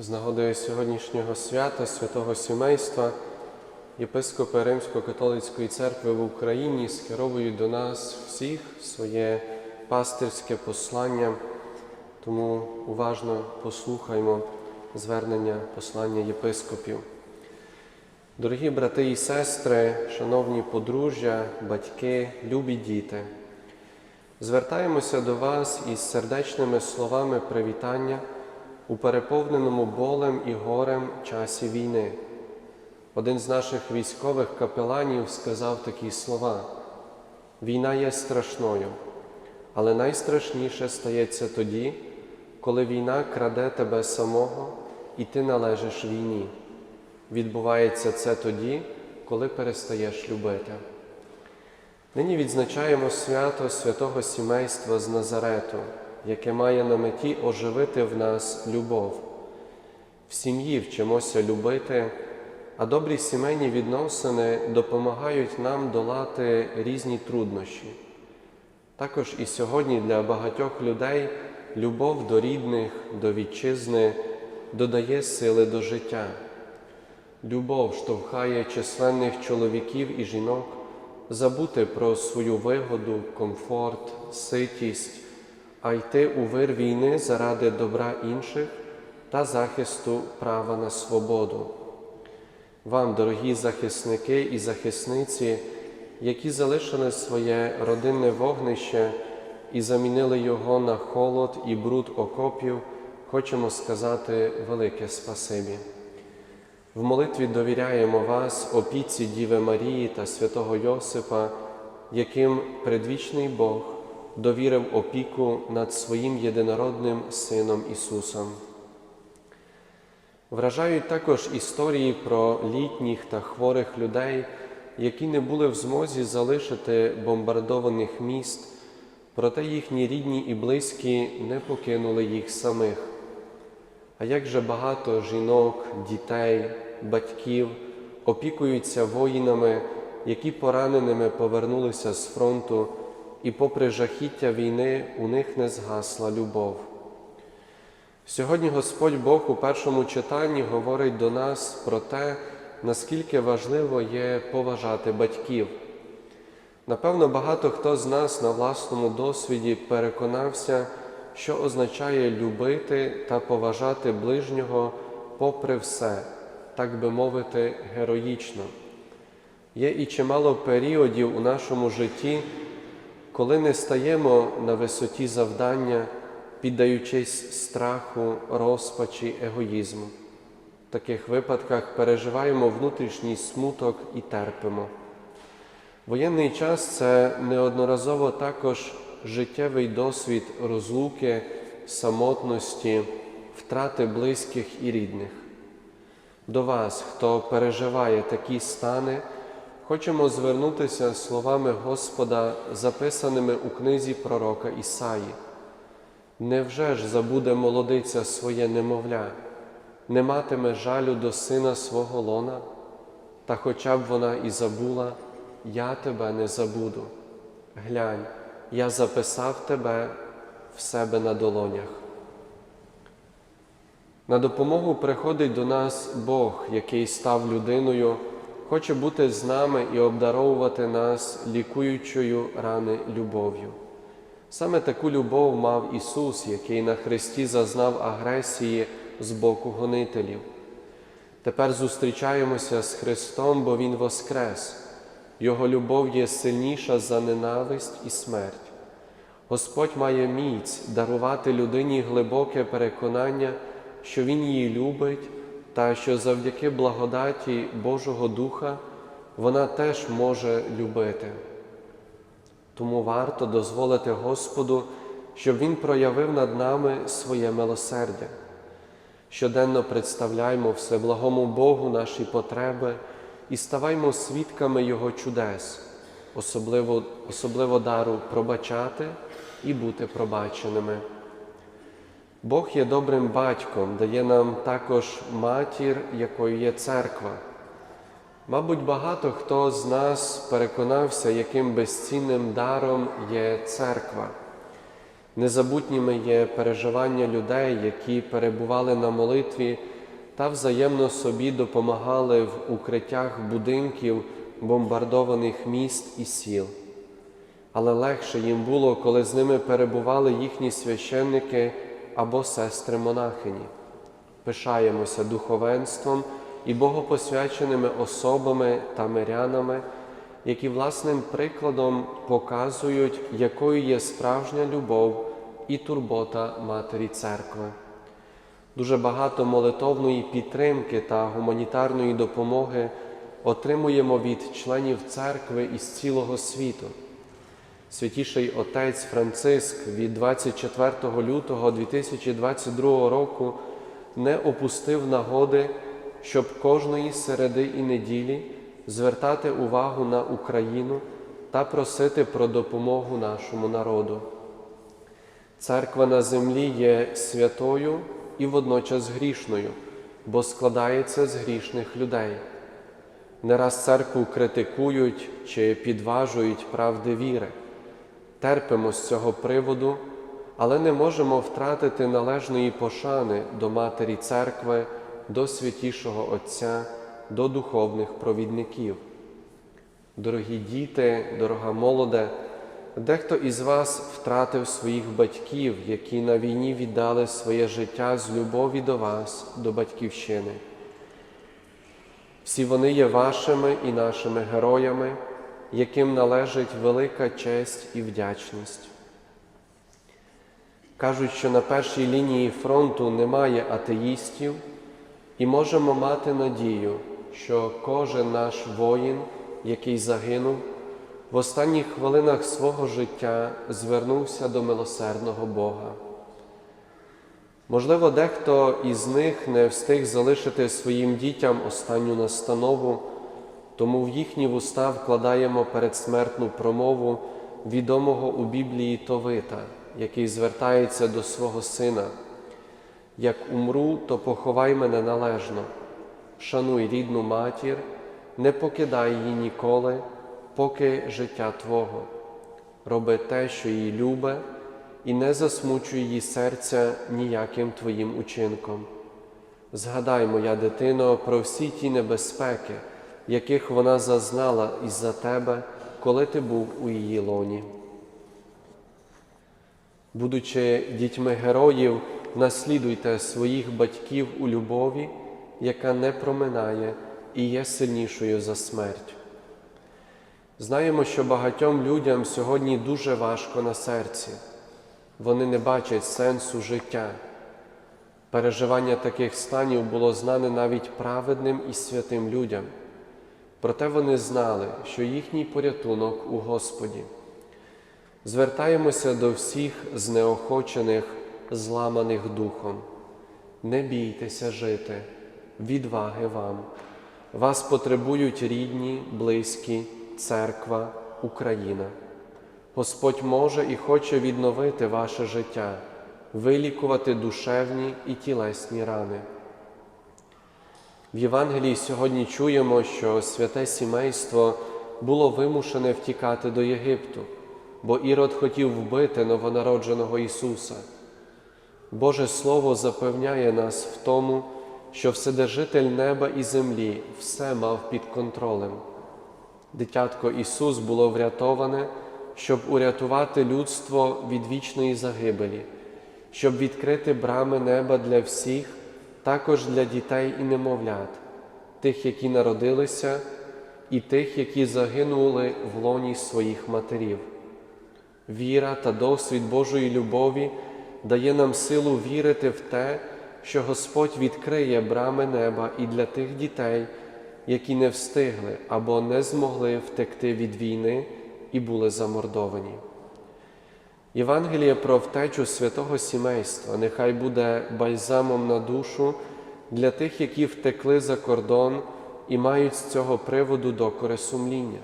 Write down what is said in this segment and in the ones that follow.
З нагодою сьогоднішнього свята святого сімейства єпископи Римсько-католицької церкви в Україні скеровують до нас всіх своє пастирське послання, тому уважно послухаймо звернення послання єпископів. Дорогі брати і сестри, шановні подружжя, батьки, любі діти, звертаємося до вас із сердечними словами привітання у переповненому болем і горем часі війни. Один з наших військових капеланів сказав такі слова: війна є страшною, але найстрашніше стається тоді, коли війна краде тебе самого і ти належиш війні. Відбувається це тоді, коли перестаєш любити. Нині відзначаємо свято святого сімейства з Назарету, яке має на меті оживити в нас любов. В сім'ї вчимося любити, а добрі сімейні відносини допомагають нам долати різні труднощі. Також і сьогодні для багатьох людей любов до рідних, до вітчизни додає сили до життя. Любов штовхає численних чоловіків і жінок забути про свою вигоду, комфорт, ситість, а йти у вир війни заради добра інших та захисту права на свободу. Вам, дорогі захисники і захисниці, які залишили своє родинне вогнище і замінили його на холод і бруд окопів, хочемо сказати велике спасибі. В молитві довіряємо вас, опіці Діви Марії та святого Йосипа, яким предвічний Бог довірив опіку над своїм єдинородним Сином Ісусом. Вражають також історії про літніх та хворих людей, які не були в змозі залишити бомбардованих міст, проте їхні рідні і близькі не покинули їх самих. А як же багато жінок, дітей, батьків опікуються воїнами, які пораненими повернулися з фронту, і, попри жахіття війни, у них не згасла любов. Сьогодні Господь Бог у першому читанні говорить до нас про те, наскільки важливо є поважати батьків. Напевно, багато хто з нас на власному досвіді переконався, що означає любити та поважати ближнього попри все, так би мовити, героїчно. Є і чимало періодів у нашому житті, коли не стаємо на висоті завдання, піддаючись страху, розпачі, егоїзму. В таких випадках переживаємо внутрішній смуток і терпимо. Воєнний час це неодноразово також життєвий досвід розлуки, самотності, втрати близьких і рідних. До вас, хто переживає такі стани, хочемо звернутися словами Господа, записаними у книзі пророка Ісаї. Невже ж забуде молодиця своє немовля, не матиме жалю до сина свого лона, та хоча б вона і забула, я тебе не забуду. Глянь, я записав тебе в себе на долонях. На допомогу приходить до нас Бог, який став людиною, хоче бути з нами і обдаровувати нас лікуючою рани любов'ю. Саме таку любов мав Ісус, який на Христі зазнав агресії з боку гонителів. Тепер зустрічаємося з Христом, бо Він воскрес. Його любов є сильніша за ненависть і смерть. Господь має міць дарувати людині глибоке переконання, що Він її любить, та що завдяки благодаті Божого Духа вона теж може любити. Тому варто дозволити Господу, щоб Він проявив над нами своє милосердя. Щоденно представляймо всеблагому Богу наші потреби і ставаймо свідками Його чудес, особливо, особливо дару пробачати і бути пробаченими. Бог є добрим батьком, дає нам також матір, якою є церква. Мабуть, багато хто з нас переконався, яким безцінним даром є церква. Незабутніми є переживання людей, які перебували на молитві та взаємно собі допомагали в укриттях будинків бомбардованих міст і сіл. Але легше їм було, коли з ними перебували їхні священники або сестри монахині. Пишаємося духовенством і богопосвяченими особами та мирянами, які власним прикладом показують, якою є справжня любов і турбота Матері Церкви. Дуже багато молитовної підтримки та гуманітарної допомоги отримуємо від членів церкви із цілого світу. Святіший отець Франциск від 24 лютого 2022 року не опустив нагоди, щоб кожної середи і неділі звертати увагу на Україну та просити про допомогу нашому народу. Церква на землі є святою і водночас грішною, бо складається з грішних людей. Не раз церкву критикують чи підважують правди віри. Терпимо з цього приводу, але не можемо втратити належної пошани до Матері Церкви, до святішого Отця, до духовних провідників. Дорогі діти, дорога молоде, дехто із вас втратив своїх батьків, які на війні віддали своє життя з любові до вас, до Батьківщини. Всі вони є вашими і нашими героями, яким належить велика честь і вдячність. Кажуть, що на першій лінії фронту немає атеїстів, і можемо мати надію, що кожен наш воїн, який загинув, в останніх хвилинах свого життя звернувся до милосердного Бога. Можливо, дехто із них не встиг залишити своїм дітям останню настанову, тому в їхні вуста вкладаємо передсмертну промову відомого у Біблії Товита, який звертається до свого сина. Як умру, то поховай мене належно, шануй рідну матір, не покидай її ніколи, поки життя Твого. Роби те, що їй любе, і не засмучуй її серця ніяким Твоїм учинком. Згадай, моя дитино, про всі ті небезпеки, яких вона зазнала із-за тебе, коли ти був у її лоні. Будучи дітьми героїв, наслідуйте своїх батьків у любові, яка не проминає і є сильнішою за смерть. Знаємо, що багатьом людям сьогодні дуже важко на серці, вони не бачать сенсу життя. Переживання таких станів було знане навіть праведним і святим людям, проте вони знали, що їхній порятунок у Господі. Звертаємося до всіх знеохочених, зламаних духом. Не бійтеся жити, відваги вам. Вас потребують рідні, близькі, церква, Україна. Господь може і хоче відновити ваше життя, вилікувати душевні і тілесні рани. В Євангелії сьогодні чуємо, що святе сімейство було вимушене втікати до Єгипту, бо Ірод хотів вбити новонародженого Ісуса. Боже Слово запевняє нас в тому, що Вседержитель неба і землі все мав під контролем. Дитятко Ісус було врятоване, щоб урятувати людство від вічної загибелі, щоб відкрити брами неба для всіх, також для дітей і немовлят, тих, які народилися, і тих, які загинули в лоні своїх матерів. Віра та досвід Божої любові дає нам силу вірити в те, що Господь відкриє брами неба і для тих дітей, які не встигли або не змогли втекти від війни і були замордовані. Євангеліє про втечу святого сімейства нехай буде бальзамом на душу для тих, які втекли за кордон і мають з цього приводу докори сумління.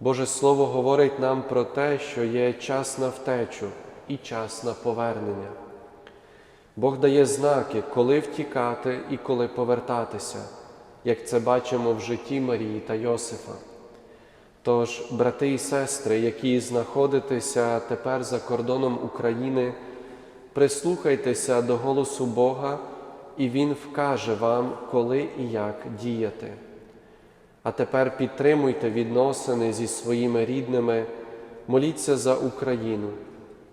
Боже Слово говорить нам про те, що є час на втечу і час на повернення. Бог дає знаки, коли втікати і коли повертатися, як це бачимо в житті Марії та Йосифа. Тож, брати і сестри, які знаходитеся тепер за кордоном України, прислухайтеся до голосу Бога, і Він вкаже вам, коли і як діяти. А тепер підтримуйте відносини зі своїми рідними, моліться за Україну.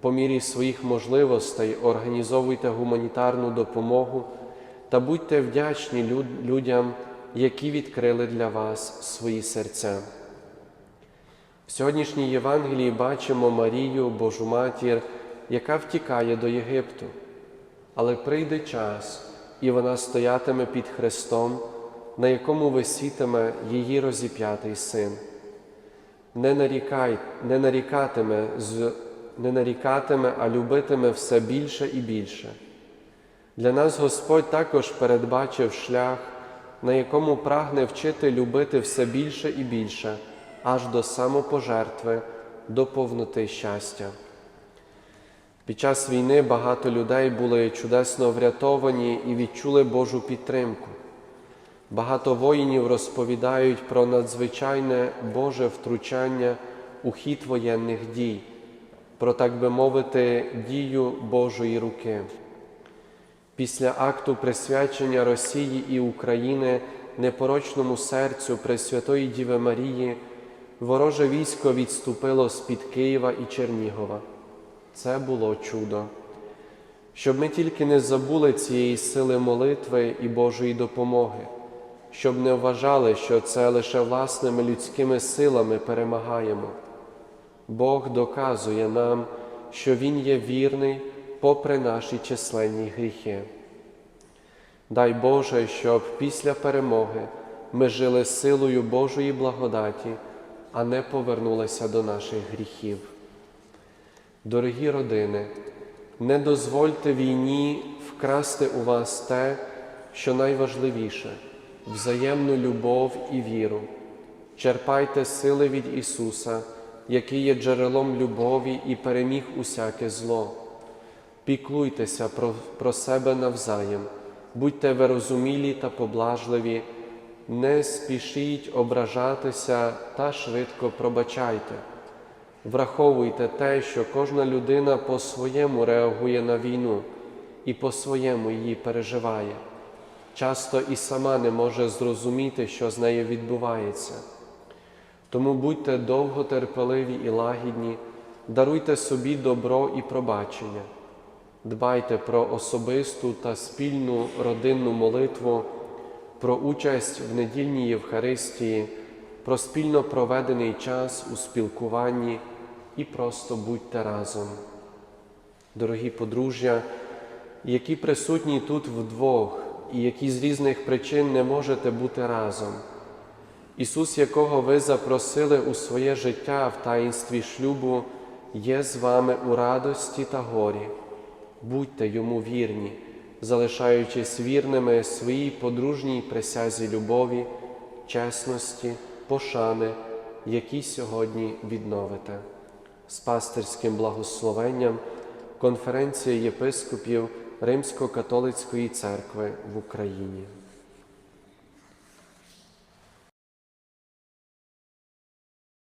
По мірі своїх можливостей організовуйте гуманітарну допомогу та будьте вдячні людям, які відкрили для вас свої серця. В сьогоднішній Євангелії бачимо Марію, Божу матір, яка втікає до Єгипту. Але прийде час, і вона стоятиме під хрестом, на якому висітиме її розіп'ятий син. Не, нарікай, не, нарікатиме, з- не нарікатиме, а любитиме все більше і більше. Для нас Господь також передбачив шлях, на якому прагне вчити любити все більше і більше, аж до самопожертви, до повноти щастя. Під час війни багато людей були чудесно врятовані і відчули Божу підтримку. Багато воїнів розповідають про надзвичайне Боже втручання у хід воєнних дій, про, так би мовити, дію Божої руки. Після акту присвячення Росії і України непорочному серцю Пресвятої Діви Марії вороже військо відступило з-під Києва і Чернігова. Це було чудо. Щоб ми тільки не забули цієї сили молитви і Божої допомоги, щоб не вважали, що це лише власними людськими силами перемагаємо. Бог доказує нам, що Він є вірний попри наші численні гріхи. Дай Боже, щоб після перемоги ми жили силою Божої благодаті, а не повернулися до наших гріхів. Дорогі родини, не дозвольте війні вкрасти у вас те, що найважливіше взаємну любов і віру. Черпайте сили від Ісуса, який є джерелом любові і переміг усяке зло. Піклуйтеся про, про себе навзаєм, будьте вирозумілі та поблажливі, не спішіть ображатися та швидко пробачайте. Враховуйте те, що кожна людина по-своєму реагує на війну і по-своєму її переживає. Часто і сама не може зрозуміти, що з нею відбувається. Тому будьте довготерпеливі і лагідні, даруйте собі добро і пробачення, дбайте про особисту та спільну родинну молитву, про участь в недільній Євхаристії, про спільно проведений час у спілкуванні і просто будьте разом. Дорогі подружжя, які присутні тут вдвох і які з різних причин не можете бути разом. Ісус, якого ви запросили у своє життя в таїнстві шлюбу, є з вами у радості та горі. Будьте йому вірні, залишаючись вірними своїй подружній присязі любові, чесності, пошани, які сьогодні відновите. З пастирським благословенням Конференція єпископів Римсько-католицької церкви в Україні.